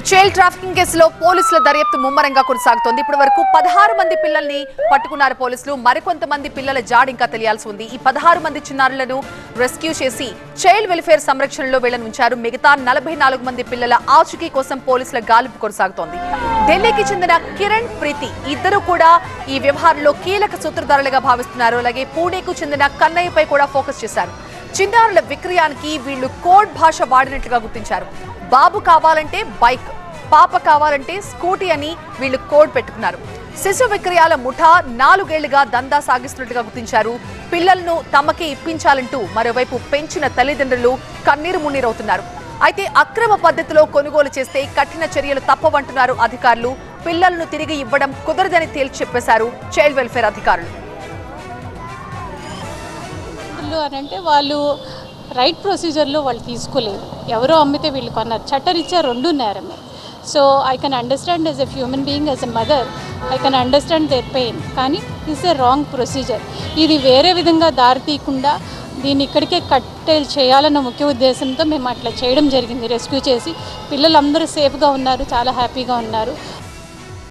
Child trafficking కేసులో పోలీసుల దర్యాప్తు ముమ్మరంగా కొనసాగుతోంది. ఇప్పటి వరకు పదహారు మంది పిల్లల్ని పట్టుకున్నారు పోలీసులు. మరికొంతమంది పిల్లల జాడ ఇంకా తెలియాల్సి ఉంది. ఈ పదహారు మంది చిన్నారులను రెస్క్యూ చేసి చైల్డ్ వెల్ఫేర్ సంరక్షణలో వీళ్ళని ఉంచారు మిగతా నలభై నాలుగు మంది పిల్లల ఆచూకీ కోసం పోలీసుల గాలింపు కొనసాగుతోంది. ఢిల్లీకి చెందిన కిరణ్ ప్రీతి ఇద్దరు కూడా ఈ వ్యవహారంలో కీలక సూత్రధారులుగా భావిస్తున్నారు. అలాగే పూణేకు చెందిన కన్నయ్యపై కూడా ఫోకస్ చేశారు. చిన్నారుల విక్రయానికి వీళ్ళు కోడ్ భాష వాడినట్లుగా గుర్తించారు. బాబు కావాలంటే బైక్ పాప కావాలంటే స్కూటీ అని వీళ్ళు కోడ్ పెట్టుకున్నారు. శిశు విక్రయాల ముఠా నాలుగేళ్ళుగా దందా సాగిస్తున్నట్టుగా గుర్తించారు. పిల్లలను తమకే ఇప్పించాలంటూ మరోవైపు పెంచిన తల్లిదండ్రులు కన్నీరు మున్నీరవుతున్నారు. అయితే అక్రమ పద్ధతిలో కొనుగోలు చేస్తే కఠిన చర్యలు తప్పవంటున్నారు అధికారులు. పిల్లలను తిరిగి ఇవ్వడం కుదరదని తేల్చి చెప్పేశారు చైల్డ్ వెల్ఫేర్ అధికారులు. అంటే వాళ్ళు రైట్ ప్రొసీజర్లో వాళ్ళు తీసుకోలేరు ఎవరో అమ్మితే వీళ్ళు కొన్నారు. చట్టరీత్యా రెండు నేరమే. So I can understand as a human being as a mother I can understand their pain కానీ దిస్ ఎ రాంగ్ ప్రొసీజర్ ఇది వేరే విధంగా దారి తీయకుండా దీన్ని ఇక్కడికే కట్టేలు చేయాలన్న ముఖ్య ఉద్దేశంతో మేము అట్లా చేయడం జరిగింది. రెస్క్యూ చేసి పిల్లలందరూ సేఫ్గా ఉన్నారు చాలా హ్యాపీగా ఉన్నారు.